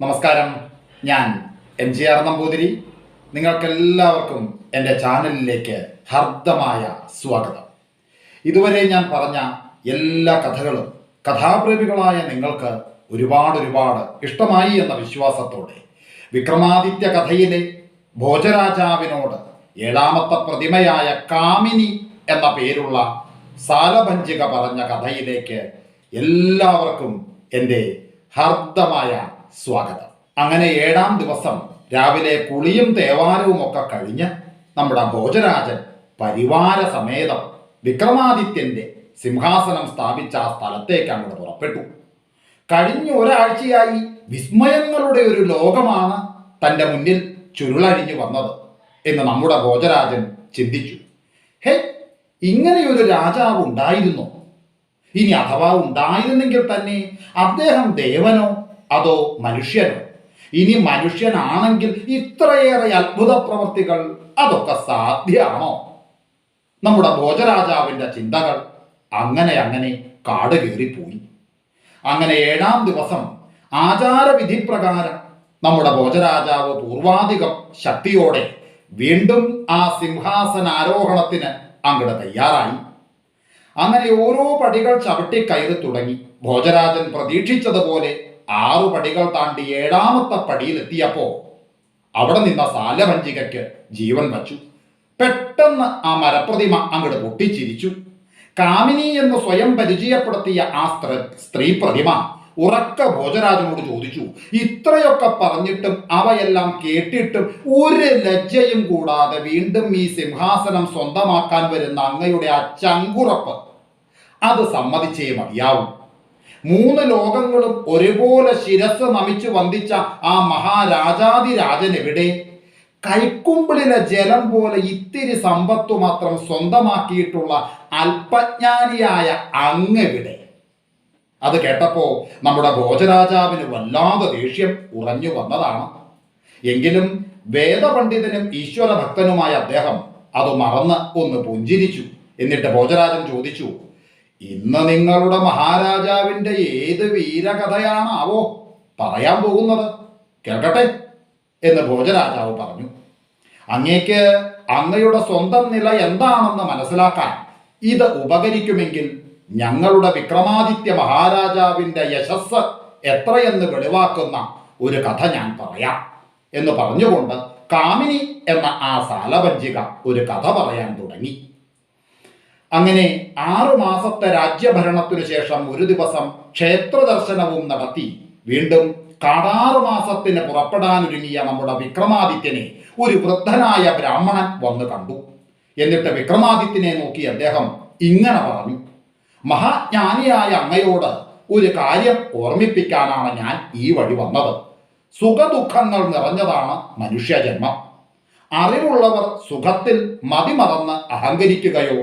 നമസ്കാരം. ഞാൻ M G R Namboothiri. നിങ്ങൾക്കെല്ലാവർക്കും എന്റെ ചാനലിലേക്ക് ഹർദ്ദമായ സ്വാഗതം. ഇതുവരെ ഞാൻ പറഞ്ഞ എല്ലാ കഥകളും കഥാപ്രേമികളായ നിങ്ങൾക്ക് ഒരുപാട് ഒരുപാട് ഇഷ്ടമായി എന്ന വിശ്വാസത്തോടെ വിക്രമാദിത്യ കഥയിലെ ഭോജരാജാവിനോട് ഏഴാമത്തെ പ്രതിമയായ കാമിനി എന്ന പേരുള്ള സാലഭഞ്ചിക പറഞ്ഞ കഥയിലേക്ക് എല്ലാവർക്കും എന്റെ ഹർദ്ദമായ സ്വാഗതം. അങ്ങനെ ഏഴാം ദിവസം രാവിലെ കുളിയും തേവാരവും ഒക്കെ കഴിഞ്ഞ് നമ്മുടെ ഭോജരാജൻ പരിവാര സമേതം വിക്രമാദിത്യന്റെ സിംഹാസനം സ്ഥാപിച്ച ആ സ്ഥലത്തേക്ക് അങ്ങോട്ട് പുറപ്പെട്ടു. കഴിഞ്ഞ ഒരാഴ്ചയായി വിസ്മയങ്ങളുടെ ഒരു ലോകമാണ് തന്റെ മുന്നിൽ ചുരുളഴിഞ്ഞു വന്നത് എന്ന് നമ്മുടെ ഭോജരാജൻ ചിന്തിച്ചു. ഹേ ഇങ്ങനെയൊരു രാജാവ് ഉണ്ടായിരുന്നോ? ഇനി അഥവാ ഉണ്ടായിരുന്നെങ്കിൽ തന്നെ അദ്ദേഹം ദേവനോ അതോ മനുഷ്യനോ? ഇനി മനുഷ്യനാണെങ്കിൽ ഇത്രയേറെ അത്ഭുത പ്രവൃത്തികൾ അതൊക്കെ സാധ്യമാണോ നമ്മുടെ ഭോജരാജാവിന്റെ ചിന്തകൾ അങ്ങനെ അങ്ങനെ കാട് കയറിപ്പോയി. അങ്ങനെ ഏഴാം ദിവസം ആചാരവിധി പ്രകാരം നമ്മുടെ ഭോജരാജാവ് പൂർവാധികം ശക്തിയോടെ വീണ്ടും ആ സിംഹാസനാരോഹണത്തിന് അങ്ങട് തയ്യാറായി. അങ്ങനെ ഓരോ പടികൾ ചവിട്ടി കയറി തുടങ്ങി. ഭോജരാജൻ പ്രതീക്ഷിച്ചതുപോലെ ആറു പടികൾ താണ്ടി ഏഴാമത്തെ പടിയിലെത്തിയപ്പോ അവിടെ നിന്ന സാലഭഞ്ചികയ്ക്ക് ജീവൻ വച്ചു. പെട്ടെന്ന് ആ മരപ്രതിമ അങ്ങോട്ട് പൊട്ടിച്ചിരിച്ചു. കാമിനി എന്ന് സ്വയം പരിചയപ്പെടുത്തിയ ആ സ്ത്രീ പ്രതിമ ഉറക്ക ഭോജരാജനോട് ചോദിച്ചു ഇത്രയൊക്കെ പറഞ്ഞിട്ടും അവയെല്ലാം കേട്ടിട്ടും ഒരു ലജ്ജയും കൂടാതെ വീണ്ടും ഈ സിംഹാസനം സ്വന്തമാക്കാൻ വരുന്ന അങ്ങയുടെ ആ ചങ്കുറപ്പ് അത് സമ്മതിച്ചേ മതിയാവും. മൂന്ന് ലോകങ്ങളും ഒരുപോലെ ശിരസ് നമിച്ചു വന്ദിച്ച ആ മഹാരാജാതി രാജൻ എവിടെ? കൈക്കുമ്പിളിലെ ജലം പോലെ ഇത്തിരി സമ്പത്തു മാത്രം സ്വന്തമാക്കിയിട്ടുള്ള അല്പജ്ഞാനിയായ അങ്ങെവിടെ അത് കേട്ടപ്പോ നമ്മുടെ ഭോജരാജാവിന് വല്ലാതെ ദേഷ്യം ഉറഞ്ഞു വന്നതാണ്. എങ്കിലും വേദപണ്ഡിതനും ഈശ്വര ഭക്തനുമായ അദ്ദേഹം അത് മറന്ന് ഒന്ന് പുഞ്ചിരിച്ചു. എന്നിട്ട് ഭോജരാജൻ ചോദിച്ചു ഇന്ന് നിങ്ങളുടെ മഹാരാജാവിന്റെ ഏത് വീരകഥയാണാവോ പറയാൻ പോകുന്നത്? കേൾക്കട്ടെ എന്ന് ഭോജരാജാവ് പറഞ്ഞു. അങ്ങേക്ക് അങ്ങയുടെ സ്വന്തം നില എന്താണെന്ന് മനസ്സിലാക്കാൻ ഇത് ഉപകരിക്കുമെങ്കിൽ ഞങ്ങളുടെ വിക്രമാദിത്യ മഹാരാജാവിന്റെ യശസ് എത്രയെന്ന് വെളിവാക്കുന്ന ഒരു കഥ ഞാൻ പറയാം എന്ന് പറഞ്ഞുകൊണ്ട് കാമിനി എന്ന ആ സാലപഞ്ചിക ഒരു കഥ പറയാൻ തുടങ്ങി. അങ്ങനെ ആറു മാസത്തെ രാജ്യഭരണത്തിനു ശേഷം ഒരു ദിവസം ക്ഷേത്ര ദർശനവും നടത്തി. വീണ്ടും കാടാറു മാസത്തിന് പുറപ്പെടാനൊരുങ്ങിയ നമ്മുടെ വിക്രമാദിത്യനെ ഒരു വൃദ്ധനായ ബ്രാഹ്മണൻ വന്ന് കണ്ടു. എന്നിട്ട് വിക്രമാദിത്യനെ നോക്കി അദ്ദേഹം ഇങ്ങനെ പറഞ്ഞു. മഹാജ്ഞാനിയായ അങ്ങയോട് ഒരു കാര്യം ഓർമ്മിപ്പിക്കാനാണ് ഞാൻ ഈ വഴി വന്നത്. സുഖദുഃഖങ്ങൾ നിറഞ്ഞതാണ് മനുഷ്യജന്മം അറിവുള്ളവർ സുഖത്തിൽ മതിമറന്ന് അഹങ്കരിക്കുകയോ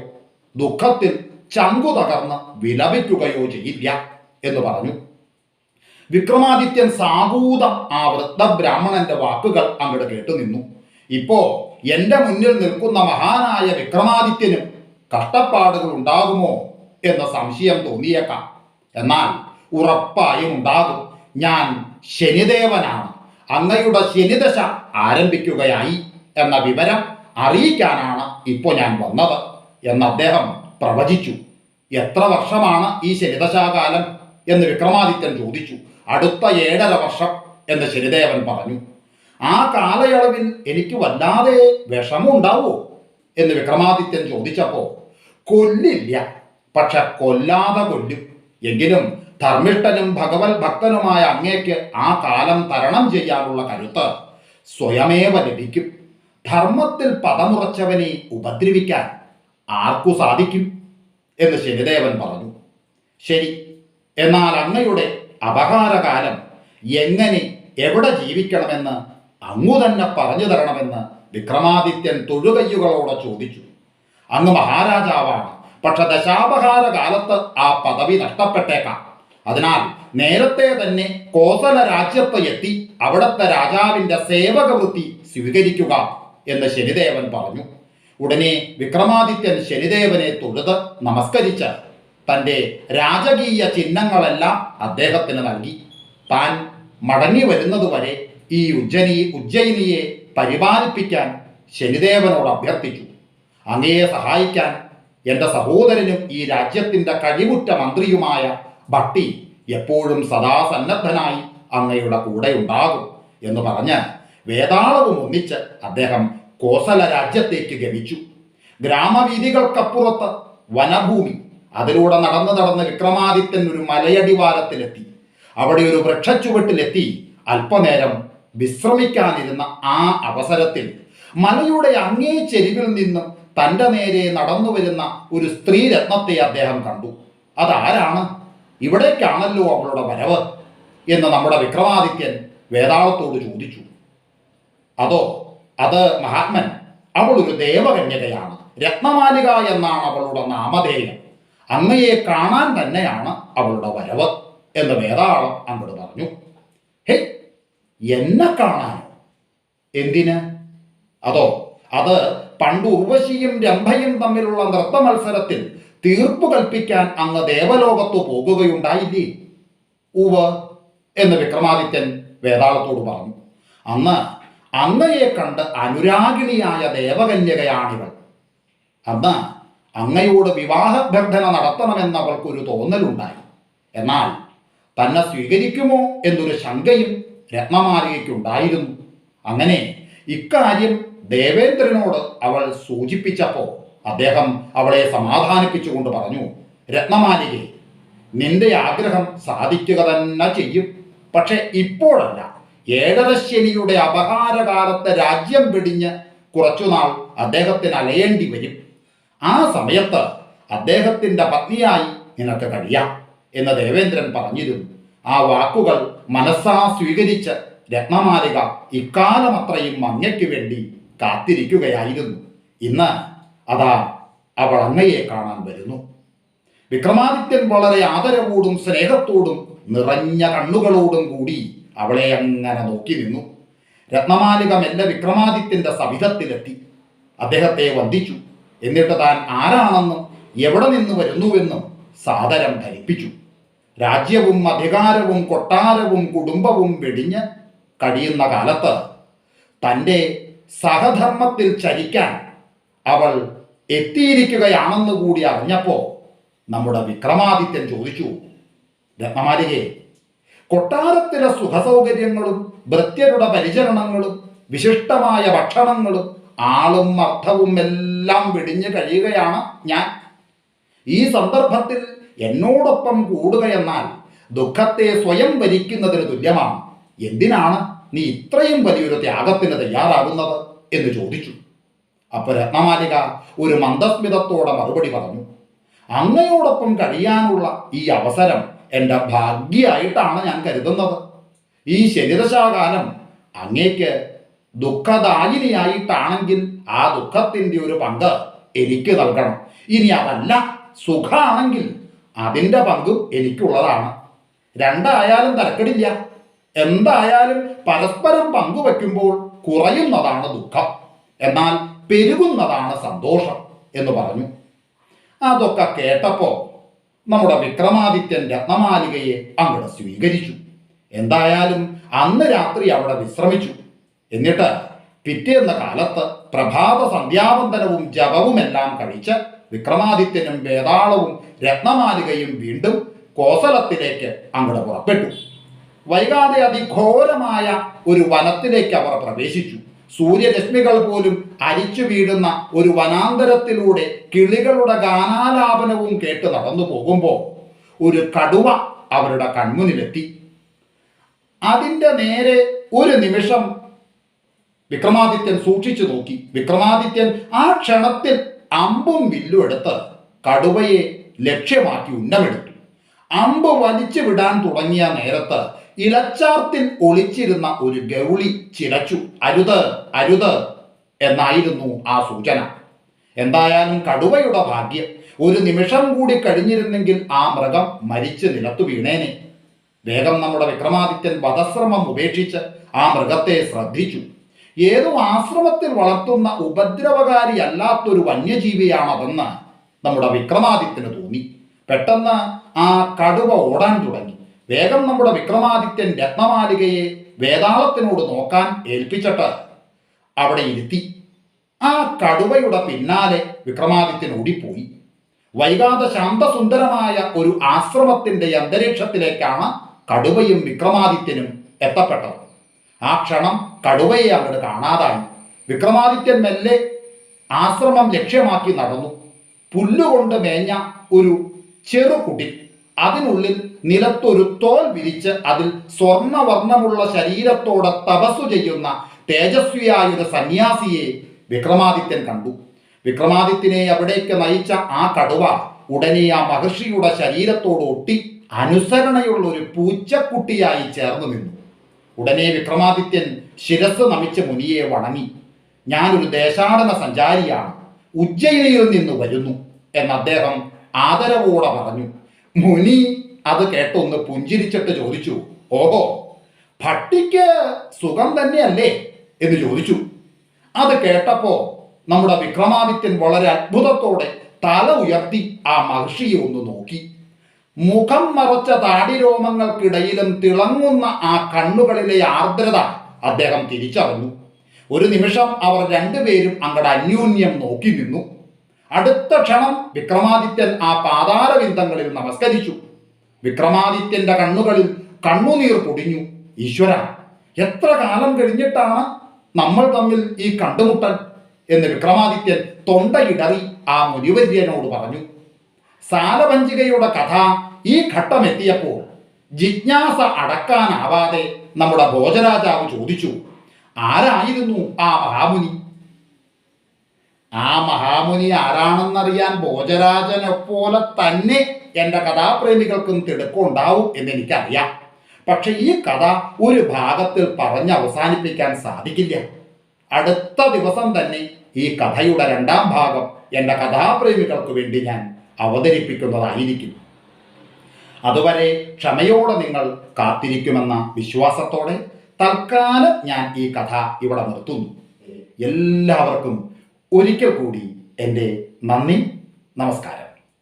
ദുഃഖത്തിൽ ചങ്കു തകർന്ന് വിലപിക്കുകയോ ചെയ്യില്ല എന്ന് പറഞ്ഞു. വിക്രമാദിത്യൻ സാഗൂതം ആ വൃദ്ധ ബ്രാഹ്മണന്റെ വാക്കുകൾ അങ്ങോട്ട് കേട്ടു നിന്നു. ഇപ്പോ എന്റെ മുന്നിൽ നിൽക്കുന്ന മഹാനായ വിക്രമാദിത്യനും കഷ്ടപ്പാടുകൾ ഉണ്ടാകുമോ എന്ന സംശയം തോന്നിയേക്കാം. എന്നാൽ ഉറപ്പായും ഉണ്ടാകും. ഞാൻ ശനിദേവനാണ്. അങ്ങയുടെ ശനിദശ ആരംഭിക്കുകയായി എന്ന വിവരം അറിയിക്കാനാണ് ഇപ്പോൾ ഞാൻ വന്നത്. എന്ന് അദ്ദേഹം പ്രവചിച്ചു. എത്ര വർഷമാണ് ഈ ശരിതശാകാലം എന്ന് വിക്രമാദിത്യൻ ചോദിച്ചു. അടുത്ത ഏഴര വർഷം എന്ന് ശനിദേവൻ പറഞ്ഞു. ആ കാലയളവിൽ എനിക്ക് വല്ലാതെ വിഷമമുണ്ടാവോ എന്ന് വിക്രമാദിത്യൻ ചോദിച്ചപ്പോൾ കൊല്ലില്ല. പക്ഷെ കൊല്ലാതെ കൊല്ലും. എങ്കിലും ധർമ്മിഷ്ഠനും ഭഗവത് ഭക്തനുമായ അങ്ങേക്ക് ആ കാലം തരണം ചെയ്യാനുള്ള കരുത്ത് സ്വയമേവ ലഭിക്കും. ധർമ്മത്തിൽ പദമുറച്ചവനെ ഉപദ്രവിക്കാൻ ആർക്കു സാധിക്കും എന്ന് ശനിദേവൻ പറഞ്ഞു. ശരി എന്നാൽ അങ്ങയുടെ അപകാരകാലം എങ്ങനെ എവിടെ ജീവിക്കണമെന്ന് അങ്ങു തന്നെ പറഞ്ഞു തരണമെന്ന് വിക്രമാദിത്യൻ തൊഴുകയ്യുകളോടെ ചോദിച്ചു. അങ്ങ് മഹാരാജാവാണ് പക്ഷെ ദശാപഹാര കാലത്ത് ആ പദവി നഷ്ടപ്പെട്ടേക്കാം. അതിനാൽ നേരത്തെ തന്നെ കോസല രാജ്യത്ത് എത്തി അവിടുത്തെ രാജാവിന്റെ സേവകവൃത്തി സ്വീകരിക്കുക എന്ന് ശനിദേവൻ പറഞ്ഞു. ഉടനെ വിക്രമാദിത്യൻ ശനിദേവനെ തൊഴുത് നമസ്കരിച്ച് തന്റെ രാജകീയ ചിഹ്നങ്ങളെല്ലാം അദ്ദേഹത്തിന് നൽകി. താൻ മടങ്ങി വരുന്നതുവരെ ഈ ഉജ്ജനി ഉജ്ജയിനിയെ പരിപാലിപ്പിക്കാൻ ശനിദേവനോട് അഭ്യർത്ഥിച്ചു. അങ്ങയെ സഹായിക്കാൻ എന്റെ സഹോദരനും ഈ രാജ്യത്തിന്റെ കഴിവുറ്റ മന്ത്രിയുമായ ഭട്ടി എപ്പോഴും സദാ സന്നദ്ധനായി അങ്ങയുടെ കൂടെ ഉണ്ടാകും എന്ന് പറഞ്ഞ് വേതാളവും ഒന്നിച്ച് അദ്ദേഹം കോസല രാജ്യത്തേക്ക് ഗമിച്ചു. ഗ്രാമവീതികൾക്കപ്പുറത്ത് വനഭൂമി അതിലൂടെ നടന്ന് നടന്ന് വിക്രമാദിത്യൻ ഒരു മലയടിവാരത്തിലെത്തി. അവിടെ ഒരു വൃക്ഷച്ചുവട്ടിലെത്തി. അല്പനേരം വിശ്രമിക്കാനിരുന്ന ആ അവസരത്തിൽ മലയുടെ അങ്ങേ ചെരിവിൽ നിന്നും തന്റെ നേരെ നടന്നു വരുന്ന ഒരു സ്ത്രീരത്നത്തെ അദ്ദേഹം കണ്ടു. അതാരാണ്? ഇവിടേക്കാണല്ലോ അവളുടെ വരവ് എന്ന് നമ്മുടെ വിക്രമാദിത്യൻ വേതാളത്തോട് ചോദിച്ചു. അതോ അത് മഹാത്മൻ. അവൾ ഒരു ദേവകന്യകയാണ്. രത്നമാലിക എന്നാണ് അവളുടെ നാമധേയം. അങ്ങയെ കാണാൻ തന്നെയാണ് അവളുടെ വരവ് എന്ന് വേദാളം അങ്ങോട്ട് പറഞ്ഞു. ഹേ എന്നെ കാണാൻ? എന്തിന്? അതോ അത് പണ്ട് ഉർവശിയും രംഭയും തമ്മിലുള്ള നൃത്ത മത്സരത്തിൽ തീർപ്പ് കൽപ്പിക്കാൻ അങ്ങ് ദേവലോകത്തു പോകുകയുണ്ടായില്ലേ? ഉവ എന്ന് വിക്രമാദിത്യൻ വേതാളത്തോട് പറഞ്ഞു. അന്ന് അങ്ങയെ കണ്ട് അനുരാഗിണിയായ ദേവകന്യകയാണിവൾ. അമ്മ അങ്ങയോട് വിവാഹബന്ധന നടത്തണമെന്ന് അവൾക്കൊരു തോന്നലുണ്ടായി. എന്നാൽ തന്നെ സ്വീകരിക്കുമോ എന്നൊരു ശങ്കയും രത്നമാലികയ്ക്കുണ്ടായിരുന്നു അങ്ങനെ ഇക്കാര്യം ദേവേന്ദ്രനോട് അവൾ സൂചിപ്പിച്ചപ്പോൾ അദ്ദേഹം അവളെ സമാധാനിപ്പിച്ചുകൊണ്ട് പറഞ്ഞു രത്നമാലികെ നിന്റെ ആഗ്രഹം സാധിക്കുക തന്നെ ചെയ്യും. പക്ഷെ ഇപ്പോഴല്ല. ഏഴരശ്ശനിയുടെ അപഹാരകാലത്തെ രാജ്യം പിടിഞ്ഞ് കുറച്ചുനാൾ അദ്ദേഹത്തിന് അലയേണ്ടി വരും. ആ സമയത്ത് അദ്ദേഹത്തിന്റെ പത്നിയായി നിനക്ക് കഴിയാം എന്ന് ദേവേന്ദ്രൻ പറഞ്ഞിരുന്നു. ആ വാക്കുകൾ മനസ്സാ സ്വീകരിച്ച് രത്നമാലിക ഇക്കാലമത്രയും അങ്ങയ്ക്ക് വേണ്ടി കാത്തിരിക്കുകയായിരുന്നു. ഇന്ന് അതാ അവൾ അങ്ങയെ കാണാൻ വരുന്നു. വിക്രമാദിത്യൻ വളരെ ആദരവോടും സ്നേഹത്തോടും നിറഞ്ഞ കണ്ണുകളോടും കൂടി അവളെ അങ്ങനെ നോക്കി നിന്നു. രത്നമാലിക മെല്ലെ വിക്രമാദിത്യന്റെ സവിധത്തിലെത്തി. അദ്ദേഹത്തെ വന്ദിച്ചു. എന്നിട്ട് താൻ ആരാണെന്നും എവിടെ നിന്ന് വരുന്നുവെന്നും സാദരം ധരിപ്പിച്ചു. രാജ്യവും അധികാരവും കൊട്ടാരവും കുടുംബവും വെടിഞ്ഞ് കഴിയുന്ന കാലത്ത് തന്റെ സഹധർമ്മത്തിൽ ചരിക്കാൻ അവൾ എത്തിയിരിക്കുകയാണെന്ന് കൂടി അറിഞ്ഞപ്പോൾ നമ്മുടെ വിക്രമാദിത്യൻ ചോദിച്ചു രത്നമാലികെ കൊട്ടാരത്തിലെ സുഖസൗകര്യങ്ങളും ഭൃത്യരുടെ പരിചരണങ്ങളും വിശിഷ്ടമായ ഭക്ഷണങ്ങളും ആളും അർത്ഥവും എല്ലാം വെടിഞ്ഞു കഴിയുകയാണ് ഞാൻ. ഈ സന്ദർഭത്തിൽ എന്നോടൊപ്പം കൂടുകയെന്നാൽ ദുഃഖത്തെ സ്വയം ഭരിക്കുന്നതിന് തുല്യമാണ്. എന്തിനാണ് നീ ഇത്രയും വലിയൊരു ത്യാഗത്തിന് തയ്യാറാകുന്നത് എന്ന് ചോദിച്ചു. അപ്പൊ രത്നമാലിക ഒരു മന്ദസ്മിതത്തോടെ മറുപടി പറഞ്ഞു. അങ്ങയോടൊപ്പം കഴിയാനുള്ള ഈ അവസരം എന്റെ ഭാഗ്യമായിട്ടാണ് ഞാൻ കരുതുന്നത്. ഈ ശരീരശാകാലം അങ്ങേക്ക് ദുഃഖദായിനിയായിട്ടാണെങ്കിൽ ആ ദുഃഖത്തിന്റെ ഒരു പങ്ക് എനിക്ക് നൽകണം. ഇനി അതല്ല സുഖമാണെങ്കിൽ അതിന്റെ പങ്കും എനിക്കുള്ളതാണ്. രണ്ടായാലും തരക്കടില്ല. എന്തായാലും പരസ്പരം പങ്കുവെക്കുമ്പോൾ കുറയുന്നതാണ് ദുഃഖം. എന്നാൽ പെരുകുന്നതാണ് സന്തോഷം എന്ന് പറഞ്ഞു. അതൊക്കെ കേട്ടപ്പോ നമ്മുടെ വിക്രമാദിത്യൻ രത്നമാലികയെ അങ്ങോട്ട് സ്വീകരിച്ചു. എന്തായാലും അന്ന് രാത്രി അവിടെ വിശ്രമിച്ചു. എന്നിട്ട് പിറ്റേന്ന കാലത്ത് പ്രഭാത സന്ധ്യാവന്തനവും ജപവുമെല്ലാം കഴിച്ച് വിക്രമാദിത്യനും വേതാളവും രത്നമാലികയും വീണ്ടും കോസലത്തിലേക്ക് അങ്ങോട്ട് പുറപ്പെട്ടു. വൈകാതെ അതിഘോരമായ ഒരു വനത്തിലേക്ക് അവർ പ്രവേശിച്ചു. സൂര്യരശ്മികൾ പോലും അരിച്ചു വീഴുന്ന ഒരു വനാന്തരത്തിലൂടെ കിളികളുടെ ഗാനാലാപനവും കേട്ട് നടന്നു പോകുമ്പോൾ ഒരു കടുവ അവരുടെ കൺമുന്നിലെത്തി. അതിന്റെ നേരെ ഒരു നിമിഷം വിക്രമാദിത്യൻ സൂക്ഷിച്ചു നോക്കി. വിക്രമാദിത്യൻ ആ ക്ഷണത്തിൽ അമ്പും വില്ലും എടുത്ത് കടുവയെ ലക്ഷ്യമാക്കി ഉന്നമെടുത്തു. അമ്പ് വലിച്ചു വിടാൻ തുടങ്ങിയ നേരത്ത് ഇലച്ചാർത്തിൽ ഒളിച്ചിരുന്ന ഒരു ഗൗളി ചിരച്ചു അരുത് അരുത് എന്നായിരുന്നു ആ സൂചന. എന്തായാലും കടുവയുടെ ഭാഗ്യം. ഒരു നിമിഷം കൂടി കഴിഞ്ഞിരുന്നെങ്കിൽ ആ മൃഗം മരിച്ച് നിലത്തു വീണേനെ. വേഗം നമ്മുടെ വിക്രമാദിത്യൻ വധശ്രമം ഉപേക്ഷിച്ച് ആ മൃഗത്തെ ശ്രദ്ധിച്ചു. ഏതും ആശ്രമത്തിൽ വളർത്തുന്ന ഉപദ്രവകാരി അല്ലാത്തൊരു വന്യജീവിയാണതെന്ന് നമ്മുടെ വിക്രമാദിത്യന് തോന്നി. പെട്ടെന്ന് ആ കടുവ ഓടാൻ തുടങ്ങി. വേഗം നമ്മുടെ വിക്രമാദിത്യൻ രത്നമാലികയെ വേതാളത്തിനോട് നോക്കാൻ ഏൽപ്പിച്ചിട്ട് അവിടെ ഇരുത്തി. ആ കടുവയുടെ പിന്നാലെ വിക്രമാദിത്യൻ ഓടിപ്പോയി. വൈകാതെ ശാന്തസുന്ദരമായ ഒരു ആശ്രമത്തിന്റെ അന്തരീക്ഷത്തിലേക്കാണ് കടുവയും വിക്രമാദിത്യനും എത്തപ്പെട്ടത്. ആ ക്ഷണം കടുവയെ അവിടെ കാണാതായി. വിക്രമാദിത്യൻ മെല്ലെ ആശ്രമം ലക്ഷ്യമാക്കി നടന്നു. പുല്ലുകൊണ്ട് മേഞ്ഞ ഒരു ചെറുകുടിൽ അതിനുള്ളിൽ നിലത്തൊരു തോൽ വിരിച്ച് അതിൽ സ്വർണവർണമുള്ള ശരീരത്തോടെ തപസ്സു ചെയ്യുന്ന തേജസ്വിയായ ഒരു സന്യാസിയെ വിക്രമാദിത്യൻ കണ്ടു. വിക്രമാദിത്യനെ അവിടേക്ക് നയിച്ച ആ കടുവ ഉടനെ ആ മഹർഷിയുടെ ശരീരത്തോട് ഒട്ടി അനുസരണയുള്ള ഒരു പൂച്ചക്കുട്ടിയായി ചേർന്നു നിന്നു. ഉടനെ വിക്രമാദിത്യൻ ശിരസ് നമിച്ച് മുനിയെ വണങ്ങി. ഞാനൊരു ദേശാടന സഞ്ചാരിയാണ്. ഉജ്ജയിനിയിൽ നിന്ന് വരുന്നു എന്ന് അദ്ദേഹം ആദരവോടെ പറഞ്ഞു. മുനി അത് കേട്ടൊന്ന് പുഞ്ചിരിച്ചിട്ട് ചോദിച്ചു ഓഹോ ഭട്ടിക്ക് സുഖം തന്നെയല്ലേ? എന്ന് ചോദിച്ചു. അത് കേട്ടപ്പോ നമ്മുടെ വിക്രമാദിത്യൻ വളരെ അത്ഭുതത്തോടെ തല ഉയർത്തി ആ മഹർഷിയെ ഒന്ന് നോക്കി. മുഖം മറച്ച താടിരോമങ്ങൾക്കിടയിലും തിളങ്ങുന്ന ആ കണ്ണുകളിലെ ആർദ്രത അദ്ദേഹം തിരിച്ചറിഞ്ഞു. ഒരു നിമിഷം അവർ രണ്ടുപേരും അങ്ങടെ അന്യോന്യം നോക്കി നിന്നു. അടുത്ത ക്ഷണം വിക്രമാദിത്യൻ ആ പാതാരവിന്ദങ്ങളിൽ നമസ്കരിച്ചു. വിക്രമാദിത്യന്റെ കണ്ണുകളിൽ കണ്ണുനീർ പൊടിഞ്ഞു. ഈശ്വര എത്ര കാലം കഴിഞ്ഞിട്ടാണ് നമ്മൾ തമ്മിൽ ഈ കണ്ടുമുട്ടൽ? എന്ന് വിക്രമാദിത്യൻ തൊണ്ടയിടറി ആ മുനിവര്യനോട് പറഞ്ഞു. സാലപഞ്ചികയുടെ കഥ ഈ ഘട്ടമെത്തിയപ്പോൾ ജിജ്ഞാസ അടക്കാനാവാതെ നമ്മുടെ ഭോജരാജാവ് ചോദിച്ചു ആരായിരുന്നു ആ മഹാമുനി? ആ മഹാമുനി ആരാണെന്നറിയാൻ ഭോജരാജനെ പോലെ തന്നെ എന്റെ കഥാപ്രേമികൾക്കും തിടുക്കമുണ്ടാവും എന്ന് എനിക്കറിയാം. പക്ഷെ ഈ കഥ ഒരു ഭാഗത്തിൽ പറഞ്ഞ് അവസാനിപ്പിക്കാൻ സാധിക്കില്ല. അടുത്ത ദിവസം തന്നെ ഈ കഥയുടെ രണ്ടാം ഭാഗം എന്റെ കഥാപ്രേമികൾക്ക് വേണ്ടി ഞാൻ അവതരിപ്പിക്കുന്നതായിരിക്കും. അതുവരെ ക്ഷമയോടെ നിങ്ങൾ കാത്തിരിക്കുമെന്ന വിശ്വാസത്തോടെ തൽക്കാലം ഞാൻ ഈ കഥ ഇവിടെ നിർത്തുന്നു. എല്ലാവർക്കും ഒരിക്കൽ കൂടി എന്റെ നന്ദി നമസ്കാരം.